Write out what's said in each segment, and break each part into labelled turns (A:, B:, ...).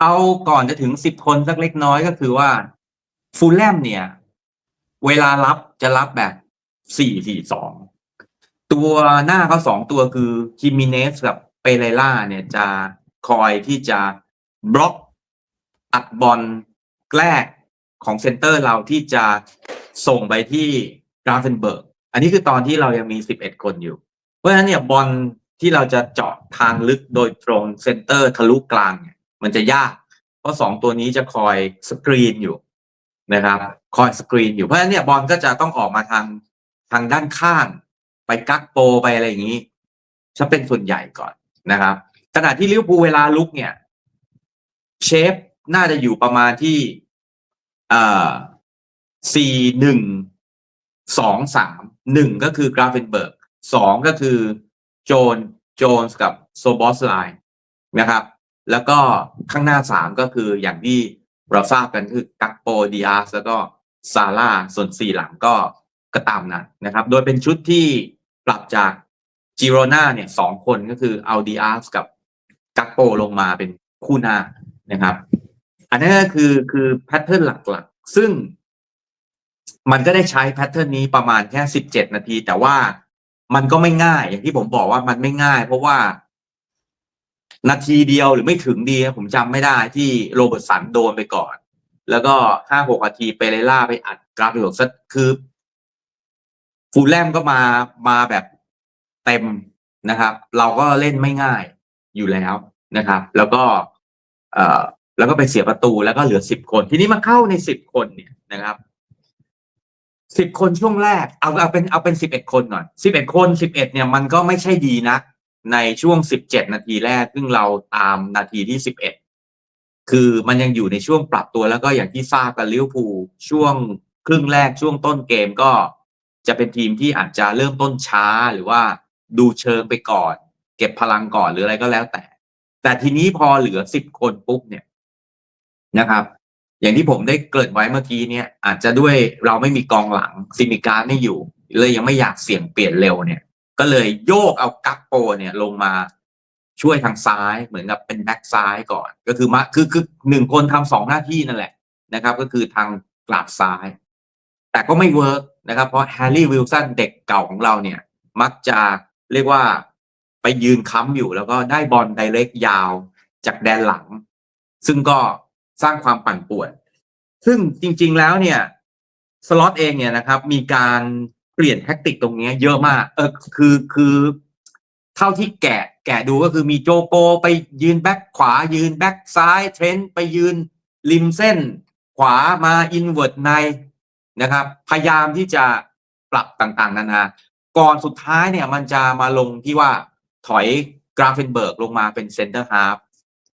A: เอาก่อนจะถึงสิบคนสักเล็กน้อยก็คือว่าฟูลแลมเนี่ย เวลารับจะรับแบบสี่สี่สองตัวหน้าเขาสองตัวคือคิมิเนสกับเปเรล่าเนี่ยจะคอยที่จะบล็อกอัดบอลแกลกของเซนเตอร์เราที่จะส่งไปที่กราฟเฟนเบิร์ก อันนี้คือตอนที่เรายังมี11คนอยู่ เพราะฉะนั้นเนี่ยบอลที่เราจะเจาะทางลึกโดยตรงเซนเตอร์ทะลุกลางเนี่ย มันจะยาก เพราะสองตัวนี้จะคอยสกรีนอยู่นะครับคอยสกรีนอยู่เพราะฉะนั้นเนี่ยบอลก็จะต้องออกมาทางทางด้านข้าง ไปกักโปไปอะไรอย่างนี้จะเป็นส่วนใหญ่ก่อนนะครับขณะที่ลิเวอร์พูลเวลาลุกเนี่ย เชฟน่าจะอยู่ประมาณที่เอ่อสี่หนึ่งสองสามหนึ่งก็คือกราฟเฟนเบิร์กสองก็คือโจนโจนส์กับโซบอสไลน์นะครับ แล้วก็ข้างหน้าสามก็คืออย่างที่เราทราบกันคือกักโปดีอาสแล้วก็ซาร่าส่วนสี่หลังก็ก็ตามนั้นนะครับ โดยเป็นชุดที่ปรับจากจิโรนาเนี่ยสองคนก็คือเอาดีอาสกับกักโปลงมาเป็นคู่หน้านะครับ อันนี้ก็คือคือแพทเทิร์นหลักๆ ซึ่งมันก็ได้ใช้แพทเทิร์นนี้ประมาณแค่สิบเจ็ดนาที แต่ว่ามันก็ไม่ง่ายอย่างที่ผมบอกว่ามันไม่ง่าย เพราะว่า นาทีเดียวหรือไม่ถึงดีนะผมจำไม่ได้ที่โรเบิร์ตสันโดนไปก่อน แล้วก็ห้าหกนาทีเปเรล่าไปอัดกราฟหลกซัคือฟูลแลมก็มามาแบบเต็มนะครับ เราก็เล่นไม่ง่ายอยู่แล้วนะครับ แล้วก็ เอ่อแล้วก็ไปเสียประตูแล้วก็เหลือสิบคน ทีนี้มาเข้าในสิบคนเนี่ยนะครับสิบคนช่วงแรกเอาเอาเป็นเอาเป็นสิบเอ็ดคนก่อนสิบเอ็ดคนสิบเอ็ดเนี่ยมันก็ไม่ใช่ดีนะ ในช่วงสิบเจ็ดนาทีแรก ซึ่งเราตามนาทีที่สิบเอ็ดคือมันยังอยู่ในช่วงปรับตัวแล้วก็อย่างที่ทราบกันลิเวอร์พูลช่วงครึ่งแรกช่วงต้นเกมก็จะเป็นทีมที่อาจจะเริ่มต้นช้าหรือว่าดูเชิงไปก่อน เก็บพลังก่อนหรืออะไรก็แล้วแต่ แต่ทีนี้พอเหลือสิบคนปุ๊บเนี่ยนะครับ อย่างที่ผมได้เกริ่นไว้เมื่อกี้เนี่ย อาจจะด้วยเราไม่มีกองหลังซิมิการไม่อยู่เลยยังไม่อยากเสี่ยงเปลี่ยนเร็วเนี่ย ก็เลยโยกเอากัปโปเนี่ยลงมาช่วยทางซ้ายเหมือนกับเป็นแบ็กซ้ายก่อน ก็คือมาคือคือหนึ่งคนทำสองหน้าที่นั่นแหละนะครับ ก็คือทางกราบซ้าย แต่ก็ไม่เวิร์กนะครับ เพราะแฮร์รี่วิลสันเด็กเก่าของเราเนี่ย มักจะเรียกว่าไปยืนค้ำอยู่แล้วก็ได้บอลไดเรกยาวจากแดนหลัง ซึ่งก็สร้างความปั่นป่วน ซึ่งจริง ๆแล้วเนี่ยสล็อตเองเนี่ยนะครับ มีการ เปลี่ยนแท็กติกตรงนี้เยอะมาก เออคือคือเท่าที่แกะแกะดูก็คือมีโจโกไปยืนแบ็คขวา ยืนแบ็คซ้ายเทรนไปยืนริมเส้น ขวามาอินเวอร์ตในนะครับ พยายามที่จะปรับต่างๆ นานา ก่อนสุดท้ายเนี่ยมันจะมาลงที่ว่าถอยกราฟเฟนเบิร์กลงมาเป็นเซนเตอร์ฮาร์ฟ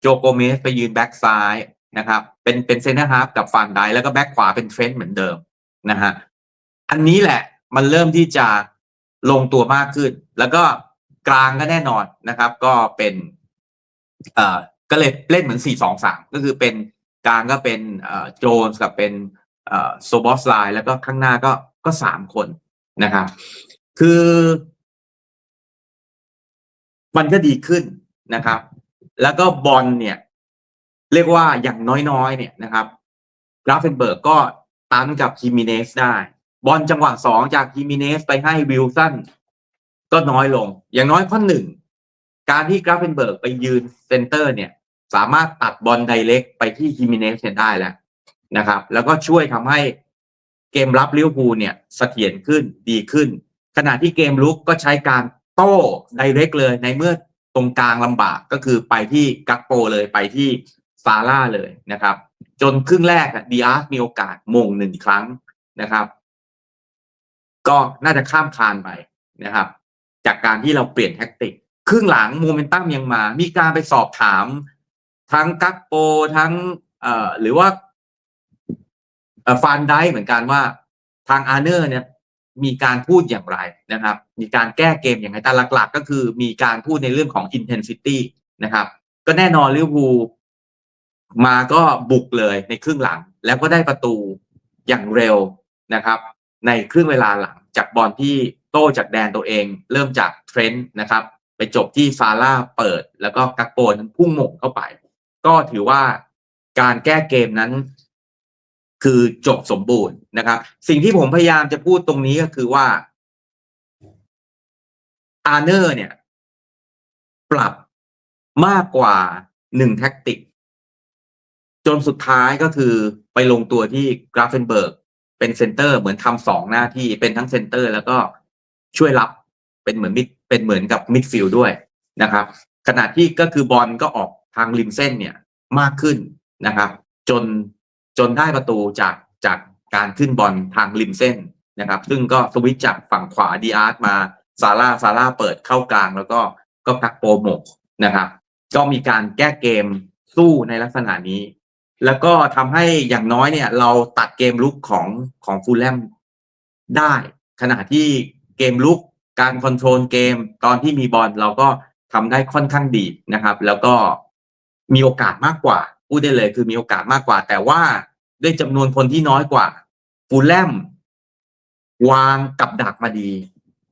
A: โจโกเมสไปยืนแบ็คซ้ายนะครับ เป็นเป็นเซนเตอร์ฮาร์ฟกับฟันไดแล้วก็แบ็คขวาเป็นเทรนต์เหมือนเดิมนะฮะอันนี้แหละ มันเริ่มที่จะลงตัวมากขึ้น แล้วก็กลางก็แน่นอนนะครับ ก็เป็นเอ่อก็เลยเล่นเหมือนสี่สองสามก็คือเป็นกลางก็เป็นเอ่อโจนส์กับเป็นเอ่อโซบอสไลน์แล้วก็ข้างหน้าก็ก็สามคนนะครับ คือ มันก็ดีขึ้นนะครับ แล้วก็บอลเนี่ย เรียกว่าอย่างน้อยๆ เนี่ยนะครับกราฟเฟนเบิร์กก็ตันกับคิมิเนสได้ บอลจังหวะสองจากคิมิเนสไปให้วิลสันก็น้อยลง อย่างน้อยข้อหนึ่ง การที่กราฟเฟนเบิร์กไปยืนเซนเตอร์เนี่ย สามารถตัดบอลไดเรกไปที่คิมิเนสได้แล้วนะครับ แล้วก็ช่วยทำให้เกมรับลิเวอร์พูลเนี่ยเสถียรขึ้นดีขึ้น ขณะที่เกมลุกก็ใช้การโต้ไดเรกเลยในเมื่อตรงกลางลำบากก็คือไปที่กักโปเลยไปที่ซาร่าเลยนะครับ จนครึ่งแรกดีอาร์มีโอกาสมงหนึ่งครั้งนะครับ ก็น่าจะข้ามคานไปนะครับ จากการที่เราเปลี่ยนแท็กติก ครึ่งหลังโมเมนตัมยังมา มีการไปสอบถาม ทั้งกักโปทั้งเอ่อหรือว่าเอ่อฟานได้เหมือนกันว่าทางอาร์เนอร์เนี่ยมีการพูดอย่างไรนะครับ มีการแก้เกมอย่างไรแต่หลัก ๆ ก็คือมีการพูดในเรื่องของ intensity นะครับ ก็แน่นอนลิเวอร์พูลมาก็บุกเลยในครึ่งหลัง แล้วก็ได้ประตูอย่างเร็วนะครับ ในครึ่งเวลาหลังจากบอลที่โต้จากแดนตัวเอง เริ่มจากเทรนต์นะครับ ไปจบที่ซาร่าเปิด แล้วก็กักโปนพุ่งหม่งเข้าไป ก็ถือว่าการแก้เกมนั้น คือจบสมบูรณ์นะครับ สิ่งที่ผมพยายามจะพูดตรงนี้ก็คือว่าอาร์เนอร์เนี่ย ปรับมากกว่าหนึ่งแท็กติก จนสุดท้ายก็คือไปลงตัวที่กราฟเฟนเบิร์ก เป็นเซนเตอร์เหมือนทำสองหน้าที่เป็นทั้งเซนเตอร์ แล้วก็ช่วยรับเป็นเหมือนมิดเป็นเหมือนกับมิดฟิลด์ด้วยนะครับขณะที่ก็คือบอลก็ออกทางริมเส้นเนี่ยมากขึ้นนะครับ จนจนได้ประตูจากจากการขึ้นบอลทางริมเส้นนะครับ ซึ่งก็สวิตจากฝั่งขวาดีอาร์ตมาซาร่าซาร่าเปิดเข้ากลางแล้วก็ก็กักโปรโมกนะครับ ก็มีการแก้เกมสู้ในลักษณะนี้ แล้วก็ทำให้อย่างน้อยเนี่ย เราตัดเกมลุกของของฟูลแลมได้ ขณะที่เกมลุกการคอนโทรลเกมตอนที่มีบอลเราก็ทำได้ค่อนข้างดีนะครับ แล้วก็มีโอกาสมากกว่าพูดได้เลยคือมีโอกาสมากกว่า แต่ว่าด้วยจำนวนคนที่น้อยกว่าฟูลแลมวางกับดักมาดี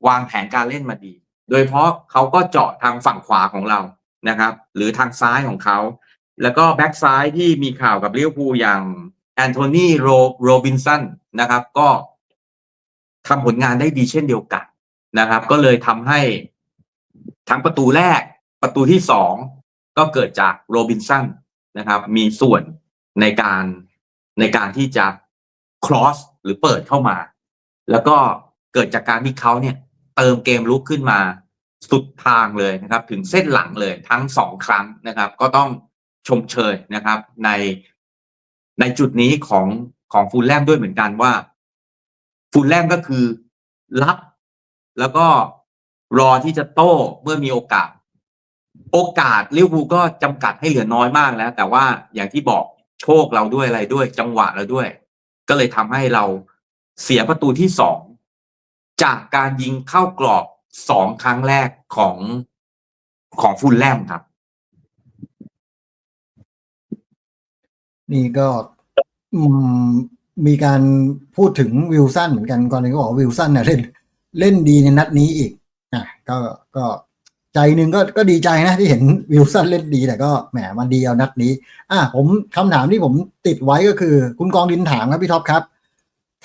A: วางแผนการเล่นมาดี โดยเพราะเขาก็เจาะทางฝั่งขวาของเรานะครับ หรือทางซ้ายของเขา แล้วก็แบ็กซ้ายที่มีข่าวกับลิเวอร์พูลอย่างแอนโทนีโรโรบินสันนะครับ ก็ทำผลงานได้ดีเช่นเดียวกันนะครับ ก็เลยทำให้ทั้งประตูแรกประตูที่สองก็เกิดจากโรบินสันนะครับ มีส่วนในการในการที่จะ cross หรือเปิดเข้ามา แล้วก็เกิดจากการที่เขาเนี่ย เติมเกมลุกขึ้นมาสุดทางเลยนะครับ ถึงเส้นหลังเลยทั้งสองครั้งนะครับ ก็ต้อง ชมเชยนะครับ ในในจุดนี้ของของฟูลแลมด้วยเหมือนกันว่า ฟูลแลมก็คือรับแล้วก็รอที่จะโต้เมื่อมีโอกาส โอกาสลิเวอร์พูลก็จำกัดให้เหลือน้อยมากแล้ว แต่ว่าอย่างที่บอกโชคเราด้วยอะไรด้วย จังหวะเราด้วย ก็เลยทำให้เราเสียประตูที่สองจากการยิงเข้ากรอบสองครั้งแรกของของฟูลแลมครับ
B: นี่ก็มีการพูดถึงวิลสันเหมือนกันก่อนนี้ก็บอกวิลสันเนี่ยเล่นเล่นดีในนัดนี้อีกอะก็ก็ใจหนึ่งก็ก็ดีใจนะที่เห็นวิลสันเล่นดีแต่ก็แหมมันดีเอานัดนี้ อะผมคำถามที่ผมติดไว้ก็คือ คุณกองดินถามครับพี่ท็อปครับ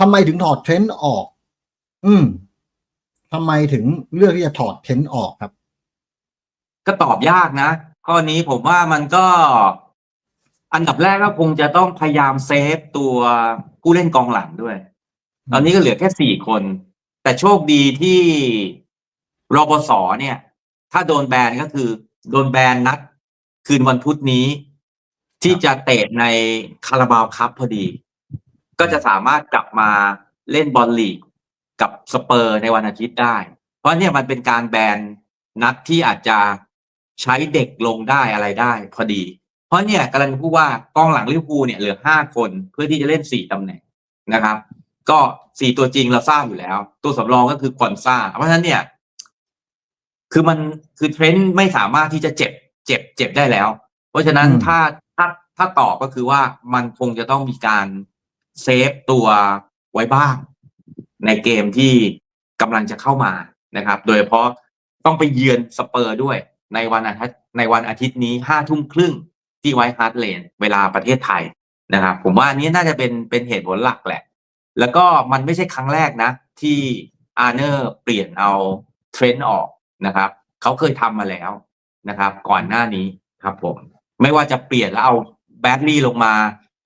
B: ทำไมถึงถอดเทรนด์ออก อืมทำไมถึงเลือกที่จะถอดเทรนด์ออกครับ
A: ก็ตอบยากนะข้อนี้ผมว่ามันก็ อันดับแรกก็คงจะต้องพยายามเซฟตัวผู้เล่นกองหลังด้วย ตอนนี้ก็เหลือแค่สี่คน แต่โชคดีที่รปสเนี่ย ถ้าโดนแบนก็คือ โดนแบนนัด คืนวันพุธนี้ ที่จะเตะในคาราบาวคัพพอดี ก็จะสามารถกลับมาเล่นบอลลีกกับสเปอร์ในวันอาทิตย์ได้ เพราะเนี่ยมันเป็นการแบนนัดที่อาจจะใช้เด็กลงได้อะไรได้พอดี เพราะเนี่ยกำลังพูดว่ากองหลังลิเวอร์พูลเนี่ยเหลือห้าคนเพื่อที่จะเล่นสี่ตำแหน่งนะครับ ก็สี่ตัวจริงเราทราบอยู่แล้ว ตัวสำรองก็คือควอนซ่า เพราะฉะนั้นเนี่ย คือมันคือเทรนด์ไม่สามารถที่จะเจ็บ เจ็บ เจ็บได้แล้ว เพราะฉะนั้น
B: อืม
A: ถ้าถ้าถ้าตอบก็คือว่ามันคงจะต้องมีการเซฟตัวไว้บ้าง ในเกมที่กำลังจะเข้ามานะครับ โดยเฉพาะต้องไปเยือนสเปอร์ด้วยในวันอาทิตย์ในวันอาทิตย์นี้ห้าทุ่มครึ่ง ที่ไวท์ฮาร์ดเลนเวลาประเทศไทยนะครับผมว่าอันนี้น่าจะเป็นเป็นเหตุผลหลักแหละ แล้วก็มันไม่ใช่ครั้งแรกนะ ที่อาร์เนอร์เปลี่ยนเอาเทรนด์ออกนะครับเขาเคยทำมาแล้วนะครับ ก่อนหน้านี้ครับผม ไม่ว่าจะเปลี่ยนแล้วเอาแบดลี่ลงมา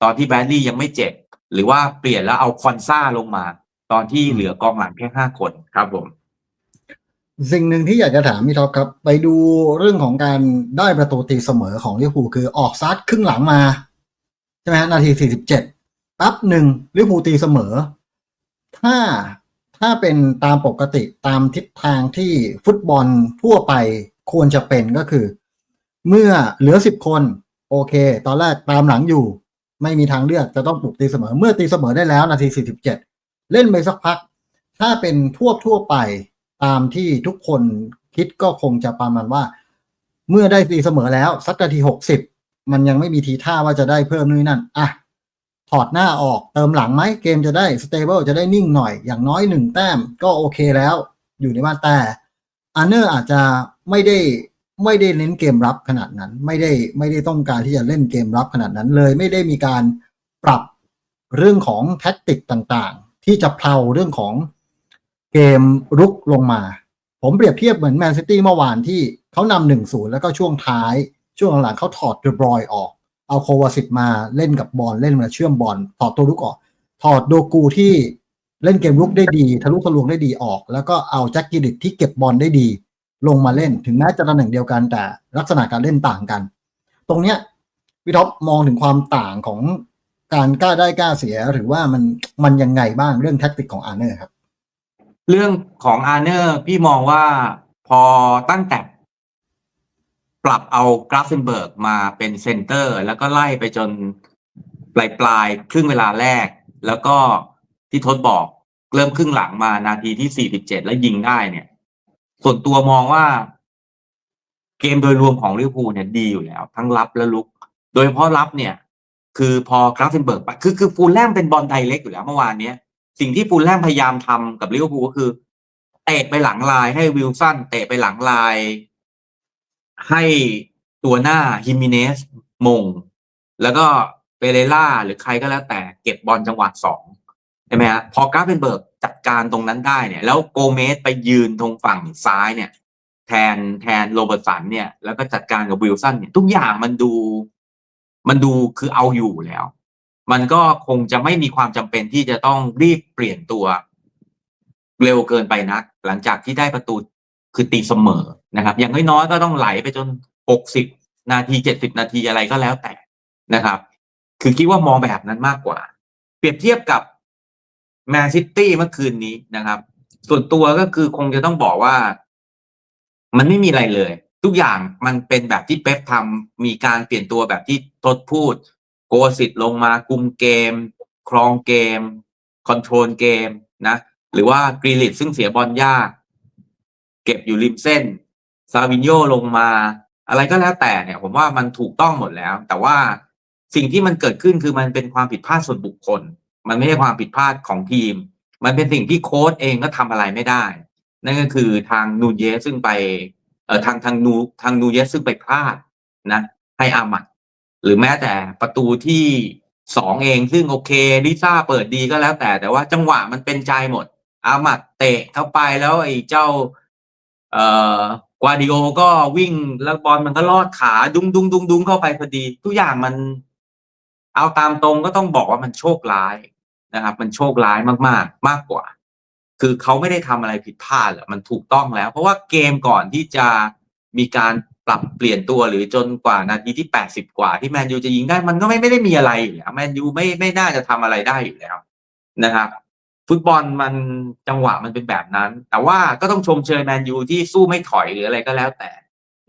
A: ตอนที่แบดลี่ยังไม่เจ็บ หรือว่าเปลี่ยนแล้วเอาคอนซ่าลงมา ตอนที่เหลือกองหลังแค่ห้าคนครับผม
B: สิ่งหนึ่งที่อยากจะถามพี่ท็อปครับ ไปดูเรื่องของการได้ประตูตีเสมอของลิเวอร์พูลคือออกซัดครึ่งหลังมา ใช่ไหมฮะนาที47ปั๊บหนึ่งลิเวอร์พูลตีเสมอ ถ้าถ้าเป็นตามปกติตามทิศทางที่ฟุตบอลทั่วไปควรจะเป็นก็คือ เมื่อเหลือ10คน โอเค ตอนแรกตามหลังอยู่ ไม่มีทางเลือกจะต้องปลุกตีเสมอ เมื่อตีเสมอได้แล้วนาที47เล่นไปสักพัก ถ้าเป็นทั่วทั่วไป ตามที่ทุกคนคิดก็คงจะประมาณว่า เมื่อได้ตีเสมอแล้ว สักนาทีหกสิบมันยังไม่มีทีท่าว่าจะได้เพิ่มนู่นนั่นอะถอดหน้าออกเติมหลังไหมเกมจะได้สเตเบิลจะได้นิ่งหน่อยอย่างน้อยหนึ่งแต้มก็โอเคแล้ว อยู่ในบ้านแต่อันเนอร์อาจจะไม่ได้ไม่ได้เน้นเกมรับขนาดนั้น ไม่ได้ไม่ได้ต้องการที่จะเล่นเกมรับขนาดนั้นเลย ไม่ได้มีการปรับเรื่องของแท็กติกต่างๆ ที่จะเพลาเรื่องของ เกมรุกลงมา ผมเปรียบเทียบเหมือนแมนซิตี้เมื่อวานที่เขานำหนึ่งศูนย์แล้วก็ช่วงท้าย ช่วงหลังเขาถอดเดบรอยออก เอาโควาสิตมาเล่นกับบอลเล่นมาเชื่อมบอลถอดตัวลุกออก ถอดโดกูที่เล่นเกมรุกได้ดี ทะลุทะลวงได้ดีออก แล้วก็เอาแจ็คกิลิตที่เก็บบอลได้ดี ลงมาเล่นถึงแม้จะตำแหน่งเดียวกันแต่ลักษณะการเล่นต่างกัน ตรงเนี้ยพี่ท็อปมองถึงความต่างของการกล้าได้กล้าเสียหรือว่ามันมันยังไงบ้างเรื่องแท็กติกของอาร์เนอร์ครับ
A: เรื่องของอาร์เนอร์พี่มองว่าพอตั้งแต่ ปรับเอากราฟเซนเบิร์กมาเป็นเซนเตอร์ แล้วก็ไล่ไปจนปลายปลายๆครึ่งเวลาแรก แล้วก็ที่ทศบอกเริ่มครึ่งหลังมานาทีที่ 47 แล้วยิงได้เนี่ย ส่วนตัวมองว่า เกมโดยรวมของลิเวอร์พูลเนี่ยดีอยู่แล้ว ทั้งรับและลุก โดยเฉพาะรับเนี่ย คือพอกราฟเซนเบิร์กไปคือคือฟูลแลมเป็นบอลไดเล็กอยู่แล้วเมื่อวานเนี้ย สิ่งที่ฟูลแลมพยายามทำกับลิเวอร์พูลก็คือ เตะไปหลังลายให้วิลสันเตะไปหลังลาย ให้ตัวหน้าฮิมิเนสมง แล้วก็เปเรล่าหรือใครก็แล้วแต่เก็บบอลจังหวะสองใช่ไหมฮะพอกราฟเฟนเบิร์กจัดการตรงนั้นได้เนี่ย แล้วโกเมสไปยืนตรงฝั่งซ้ายเนี่ย แทนแทนโรเบิร์ตสันเนี่ย แล้วก็จัดการกับวิลสันเนี่ย ทุกอย่างมันดู มันดูคือเอาอยู่แล้ว มันก็คงจะไม่มีความจำเป็นที่จะต้องรีบเปลี่ยนตัว เร็วเกินไปนัก หลังจากที่ได้ประตูคือตีเสมอนะครับ อย่างน้อยๆก็ต้องไหลไปจนหกสิบนาทีเจ็ดสิบนาทีอะไรก็แล้วแต่นะครับ คือคิดว่ามองแบบนั้นมากกว่า เปรียบเทียบกับแมนซิตี้เมื่อคืนนี้นะครับ ส่วนตัวก็คือคงจะต้องบอกว่า มันไม่มีอะไรเลย ทุกอย่างมันเป็นแบบที่เป๊ปทำมีการเปลี่ยนตัวแบบที่ทศพูด กสิตลงมาคุมเกม ครองเกม คอนโทรลเกมนะ หรือว่ากรีลิตซึ่งเสียบอลยาก เก็บอยู่ริมเส้น ซาวินโยลงมา อะไรก็แล้วแต่เนี่ย ผมว่ามันถูกต้องหมดแล้ว แต่ว่าสิ่งที่มันเกิดขึ้นคือมันเป็นความผิดพลาดส่วนบุคคล มันไม่ใช่ความผิดพลาดของทีม มันเป็นสิ่งที่โค้ชเองก็ทำอะไรไม่ได้ นั่นก็คือทางนูเยซึ่งไปเอ่อทางทางนูทางนูเยซึ่งไปพลาดนะให้อามัด หรือแม้แต่ประตูที่สองเองซึ่งโอเคลิซ่าเปิดดีก็แล้วแต่แต่ว่าจังหวะมันเป็นใจหมด อามัดเตะเข้าไปแล้วไอ้เจ้า เอ่อกวาดิโอก็วิ่งแล้วบอลมันก็ลอดขาดุ้งดุ้งดุ้งดุ้งเข้าไปพอดี ทุกอย่างมัน เอาตามตรงก็ต้องบอกว่ามันโชคร้ายนะครับ มันโชคร้ายมากๆ มากกว่า คือเขาไม่ได้ทำอะไรผิดพลาดหรอกมันถูกต้องแล้ว เพราะว่าเกมก่อนที่จะมีการ ปรับเปลี่ยนตัวหรือจนกว่านาทีที่แปดสิบกว่าที่แมนยูจะยิงได้มันก็ไม่ไม่ได้มีอะไรอยู่แล้วแมนยูไม่ไม่น่าจะทำอะไรได้อยู่แล้วนะครับฟุตบอลมันจังหวะมันเป็นแบบนั้น แต่ว่าก็ต้องชมเชยแมนยูที่สู้ไม่ถอยหรืออะไรก็แล้วแต่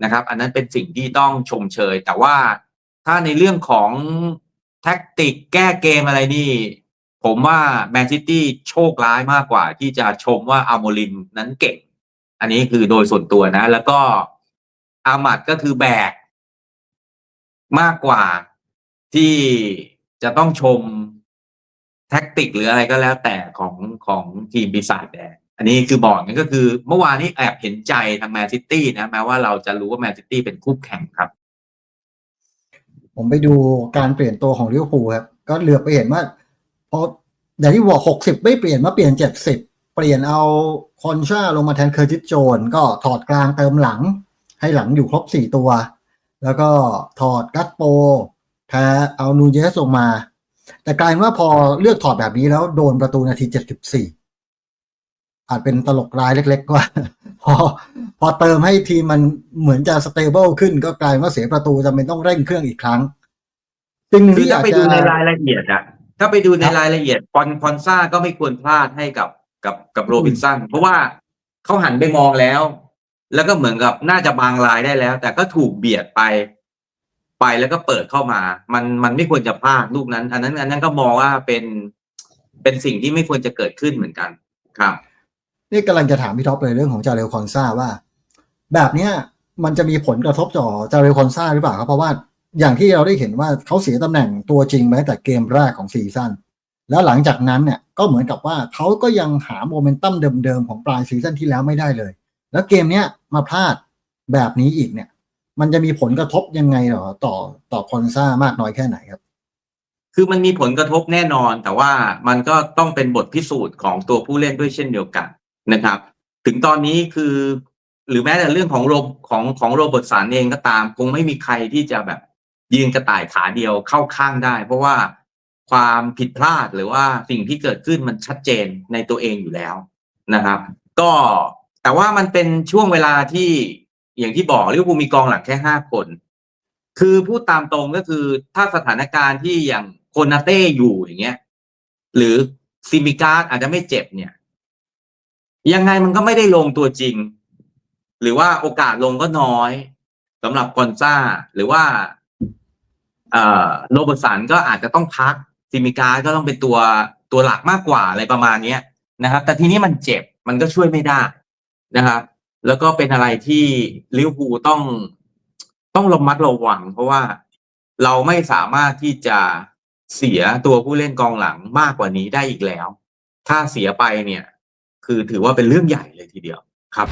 A: นะครับ อันนั้นเป็นสิ่งที่ต้องชมเชย แต่ว่าถ้าในเรื่องของแท็กติกแก้เกมอะไรนี่ ผมว่าแมนซิตี้โชคร้ายมากกว่าที่จะชมว่าอาโมลิมนั้นเก่ง อันนี้คือโดยส่วนตัวนะ แล้วก็ อามัดก็คือแบก มากกว่าที่จะต้องชมแท็กติกหรืออะไรก็แล้วแต่ของของทีมปีศาจแดงอันนี้คือบอกนี่ก็คือเมื่อวานนี้แอบเห็นใจทางแมนซิตี้นะ แม้ว่าเราจะรู้ว่าแมนซิตี้เป็นคู่แข่งครับ
B: ผมไปดูการเปลี่ยนตัวของลิเวอร์พูลครับ ก็เหลือไปเห็นว่าพออย่างที่บอกหกสิบไม่เปลี่ยนมาเปลี่ยนเจ็ดสิบเปลี่ยนเอาคอนชาลงมาแทนเคอร์จิตโจนก็ถอดกลางเติมหลัง ให้หลังอยู่ครบสี่ตัว แล้วก็ถอดกัตโปแพ้เอานูเยสลงมา แต่กลายเป็นว่าพอเลือกถอดแบบนี้แล้วโดนประตูนาทีเจ็ดสิบสี่อาจเป็นตลกร้ายเล็ก ๆ ว่า พอพอเติมให้ทีมมันเหมือนจะสเตเบิลขึ้น ก็กลายเป็นว่าเสียประตูจำเป็นต้องเร่งเครื่องอีกครั้งสิ่งหนึ่ง
A: คือ
B: ที่อาก
A: ถ้ายไป
B: จะ
A: ดูในรายละเอียดอะถ้าไปดูใน
B: ครับ
A: รายละเอียดคอนคอนซ่าก็ไม่ควรพลาดให้กับกับกับโรบินสันเพราะว่าเขาหันไปมองแล้ว แล้วก็เหมือนกับน่าจะบางลายได้แล้ว แต่ก็ถูกเบียดไป ไปแล้วก็เปิดเข้ามา มันมันไม่ควรจะพลาดลูกนั้น อันนั้นอันนั้นก็มองว่าเป็นเป็นสิ่งที่ไม่ควรจะเกิดขึ้นเหมือนกันครับ
B: นี่กำลังจะถามพี่ท็อปเลยเรื่องของจาเรลคอนซาว่า แบบเนี้ยมันจะมีผลกระทบต่อจาเรลคอนซาหรือเปล่าครับเพราะว่าอย่างที่เราได้เห็นว่าเขาเสียตำแหน่งตัวจริงมาตั้งแต่เกมแรกของซีซั่นแล้วหลังจากนั้นเนี่ยก็เหมือนกับว่าเขาก็ยังหาโมเมนตัมเดิมๆของปลายซีซั่นที่แล้วไม่ได้เลย แล้วเกมเนี้ยมาพลาดแบบนี้อีกเนี่ย มันจะมีผลกระทบยังไงหรอต่อต่อคอนซ่ามากน้อยแค่ไหนครับ
A: คือมันมีผลกระทบแน่นอน แต่ว่ามันก็ต้องเป็นบทพิสูจน์ของตัวผู้เล่นด้วยเช่นเดียวกันนะครับ ถึงตอนนี้คือ หรือแม้แต่เรื่องของโรบของของโรเบิร์ตสันเองก็ตาม คงไม่มีใครที่จะแบบยืนกระต่ายขาเดียวเข้าข้างได้ เพราะว่าความผิดพลาดหรือว่าสิ่งที่เกิดขึ้นมันชัดเจนในตัวเองอยู่แล้วนะครับ ก็ แต่ว่ามันเป็นช่วงเวลาที่อย่างที่บอกลิเวอร์พูลมีกองหลังแค่ห้าคน คือพูดตามตรงก็คือถ้าสถานการณ์ที่อย่างโคนาเต้อยู่อย่างเงี้ย หรือซิมิการ์ดอาจจะไม่เจ็บเนี่ย ยังไงมันก็ไม่ได้ลงตัวจริง หรือว่าโอกาสลงก็น้อยสำหรับกอนซ่า หรือว่าโรเบร์ตสันก็อาจจะต้องพักซิมิการ์ดก็ต้องเป็นตัวตัวหลักมากกว่าอะไรประมาณเนี้ยนะครับ แต่ทีนี้มันเจ็บมันก็ช่วยไม่ได้ นะครับ แล้วก็เป็นอะไรที่ลิเวอร์พูลต้องต้องระมัดระวัง เพราะว่าเราไม่สามารถที่จะเสียตัวผู้เล่นกองหลังมากกว่านี้ได้อีกแล้ว ถ้าเสียไปเนี่ย คือถือว่าเป็นเรื่องใหญ่เลยทีเดียวครับ